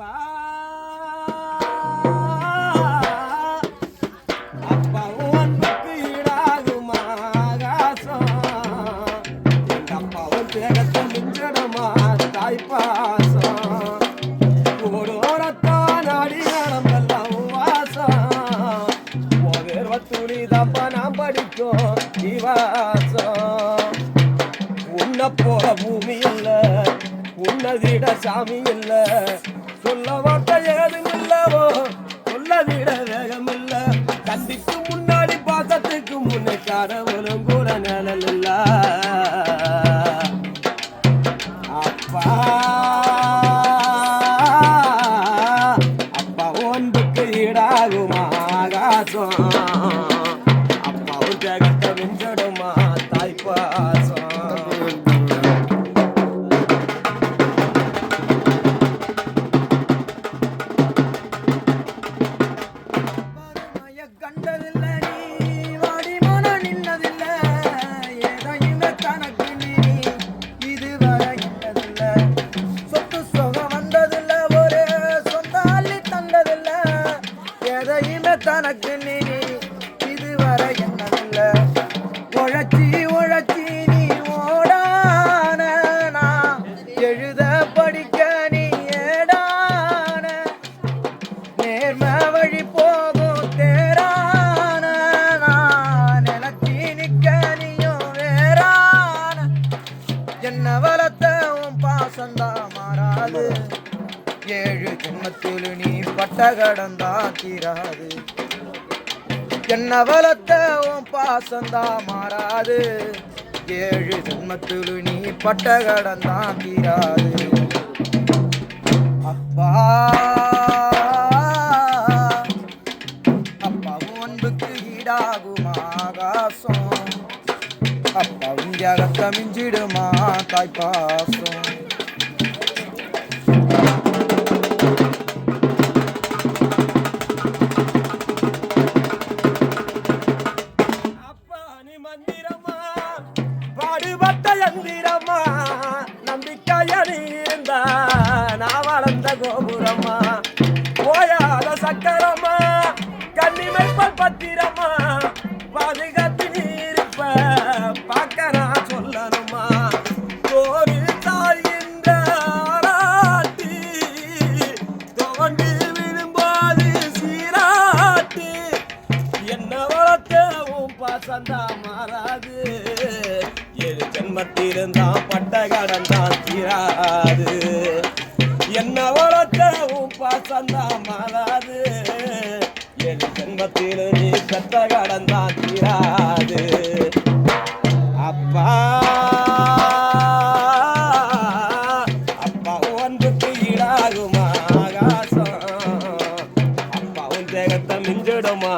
அப்பா. அப்பா அன்புக்கு ஈடாகுமா ஆகாசம்? அப்பாவும் தேகத்தை மிஞ்சடமா தாய்ப்பாசம் ஓடோரத்தான் அடி நடந்தெல்லாம் வாசம் ஓவேர்வ துளி தப்பா நாம் படிக்கும் இவாசம் உன்னை போல பூமி இல்ல உன்னதிட சாமி இல்ல. சொல்ல வார்த்தை ஏதும் இல்லவோ? சொல்ல விட வேகம் இல்ல கண்டிக்கு முன்னாடி பாசத்துக்கு முன்னே கடவுளும் கூட நிழல் இல்ல. அப்பா. அப்பா ஒன்றுக்கு ஈடாகுமா ஆகாசம். அப்பா ஒரு ஜெகத்தை வெஞ்சடுமா தாய்ப்பாசம் சந்தா மாறாது. ஏழு ஜென்மத்தில் நீ பட்ட கடந்தா தீராது. என்ன வளர்த்த உன் பாசந்தா மாறாது. ஏழு ஜென்மத்தில் நீ பட்ட கடந்தா தீராது. அப்பா அப்பா அன்புக்கு ஈடாகுமா ஆகாசம் அப்பா உண்டியாக மிஞ்சிடுமா தாய்ப்பாசம் கோபுரமா ஓயாத சக்கரமா கண்ணிமைப்பல் பத்திரமா பாதுகாத்து நீ இருப்ப பார்க்க நான் சொல்லணுமா தோறு தாய்கின்ற ஆராட்டி தோண்டி விழும்போது சீராட்டி. என்ன வளர்த்த உன் பாசந்தா மாறாது. ஏழு ஜென்மத்திருந்தான் பட்ட கடன் தான் தீராது. என்ன வளர்த்தவும் பாசந்தான் மாறாது என் ஜென்மத்தில் நீ செத்த கடந்தான் தீராது. அப்பா அப்பா ஆகாசம்? அப்பா தேகத்தை மிஞ்சிடுமா?